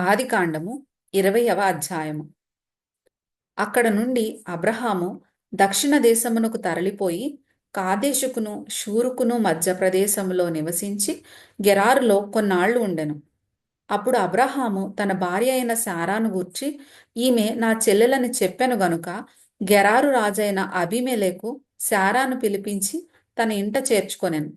ఆదికాండము ఇరవయవ అధ్యాయము. అక్కడ నుండి అబ్రహాము దక్షిణ దేశమునకు తరలిపోయి కాదేశుకును షూరుకును మధ్య ప్రదేశములో నివసించి గెరారులో కొన్నాళ్ళు ఉండెను. అప్పుడు అబ్రహాము తన భార్య అయిన శారాను గూర్చి ఈమె నా చెల్లెలని చెప్పెను గనుక గెరారు రాజైన అభిమేలేకు శారాను పిలిపించి తన ఇంట చేర్చుకొనెను.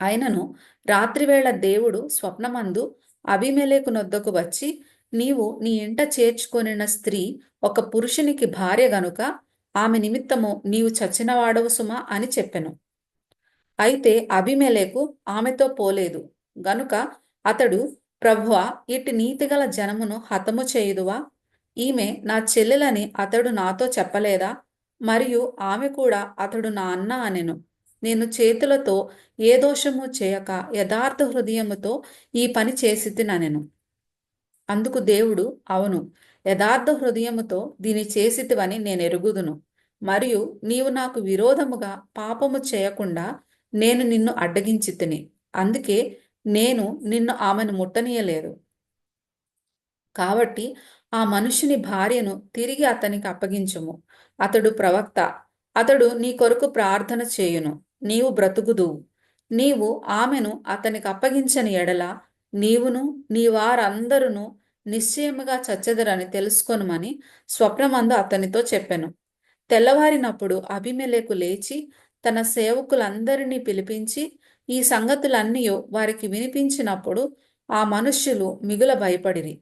అయినను రాత్రివేళ దేవుడు స్వప్నమందు అభిమేలేకు నొద్దకు వచ్చి నీవు నీ ఇంట చేర్చుకొనిన స్త్రీ ఒక పురుషునికి భార్య గనుక ఆమె నిమిత్తము నీవు చచ్చినవాడవు సుమా అని చెప్పెను. అయితే అభిమేలేకు ఆమెతో పోలేదు. గనుక అతడు ప్రభువ ఇటు నీతిగల జనమును హతము చేయుదువా? ఈమె నా చెల్లెలని అతడు నాతో చెప్పలేదా? మరియు ఆమె కూడా అతడు నా అన్న అనెను. నేను చేతులతో ఏ దోషము చేయక యథార్థ హృదయముతో ఈ పని చేసి నేను. అందుకు దేవుడు అవును యథార్థ హృదయముతో దీని చేసితివని నేను ఎరుగుదును. మరియు నీవు నాకు విరోధముగా పాపము చేయకుండా నేను నిన్ను అడ్డగించి అందుకే నేను నిన్ను ఆమెను ముట్టనీయలేదు. కాబట్టి ఆ మనుషుని భార్యను తిరిగి అతనికి అప్పగించము. అతడు ప్రవక్త అతడు నీ కొరకు ప్రార్థన చేయును. నీవు బ్రతుకుదువు. నీవు ఆమెను అతనికి అప్పగించని ఎడల నీవును నీ వారందరును నిశ్చయముగా చచ్చెదరని తెలుసుకొనుమని స్వప్నమందు అతనితో చెప్పెను. తెల్లవారినప్పుడు అభిమెలేకు లేచి తన సేవకులందరినీ పిలిపించి ఈ సంగతులన్నీ వారికి వినిపించినప్పుడు ఆ మనుష్యులు మిగుల భయపడిరి.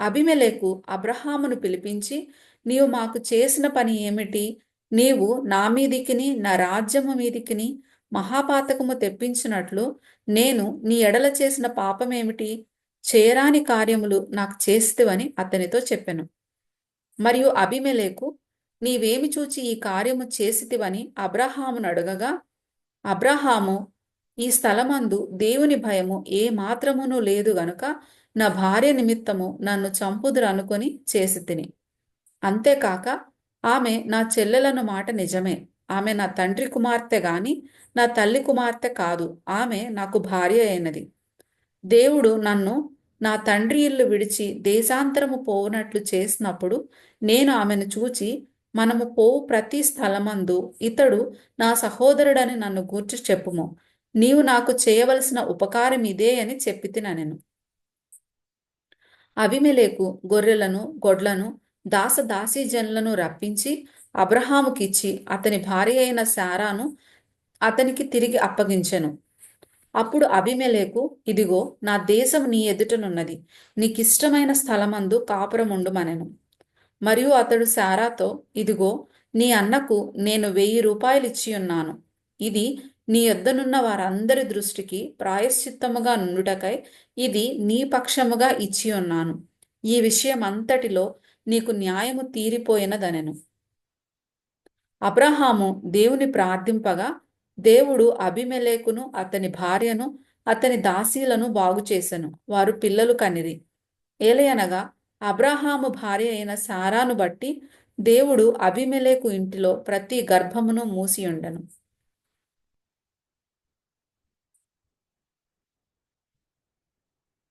అభిమెలేకు అబ్రహామును పిలిపించి నీవు మాకు చేసిన పని ఏమిటి? నీవు నా మీదికిని నా రాజ్యము మీదికిని మహాపాతకము తెప్పించినట్లు నేను నీ ఎడల చేసిన పాపమేమిటి? చేరాని కార్యములు నాకు చేస్తేవని అతనితో చెప్పెను. మరియు అభిమెలేకు నీవేమి చూచి ఈ కార్యము చేసితివని అబ్రహామును అడగగా అబ్రహాము ఈ స్థలమందు దేవుని భయము ఏ మాత్రమును లేదు గనుక నా భార్య నిమిత్తము నన్ను చంపుదురు అనుకొని చేసి తిని అంతేకాక ఆమె నా చెల్లెలను మాట నిజమే. ఆమె నా తండ్రి కుమార్తె గాని నా తల్లి కుమార్తె కాదు. ఆమె నాకు భార్య అయినది. దేవుడు నన్ను నా తండ్రి ఇల్లు విడిచి దేశాంతరము పోవునట్లు చేసినప్పుడు నేను ఆమెను చూచి మనము పోవు ప్రతి స్థలమందు ఇతడు నా సహోదరుడని నన్ను గూర్చి చెప్పుము. నీవు నాకు చేయవలసిన ఉపకారం ఇదే అని చెప్పి తిననెను అభిమెలేకు గొర్రెలను గొడ్లను దాసదాసీజనులను రప్పించి అబ్రహాముకిచ్చి అతని భార్య అయిన శారాను అతనికి తిరిగి అప్పగించెను. అప్పుడు అభిమెలేకు ఇదిగో నా దేశం నీ ఎదుటనున్నది. నీకిష్టమైన స్థలమందు కాపురముండుమనెను. మరియు అతడు శారాతో ఇదిగో నీ అన్నకు నేను వెయ్యి రూపాయలు ఇచ్చి ఉన్నాను ఇది నీ యొద్దనున్న వారందరి దృష్టికి ప్రాయశ్చిత్తముగా నుండుటకై ఇది నీ పక్షముగా ఇచ్చి ఉన్నాను ఈ విషయం అంతటిలో నీకు న్యాయము తీరిపోయినదనెను. అబ్రహాము దేవుని ప్రార్థింపగా దేవుడు అభిమెలేకును అతని భార్యను అతని దాసీలను బాగు చేసెను. వారు పిల్లలు కనిరి. ఏలయనగా అబ్రహాము భార్య అయిన సారాను బట్టి దేవుడు అభిమెలేకు ఇంటిలో ప్రతి గర్భమును మూసియుండెను.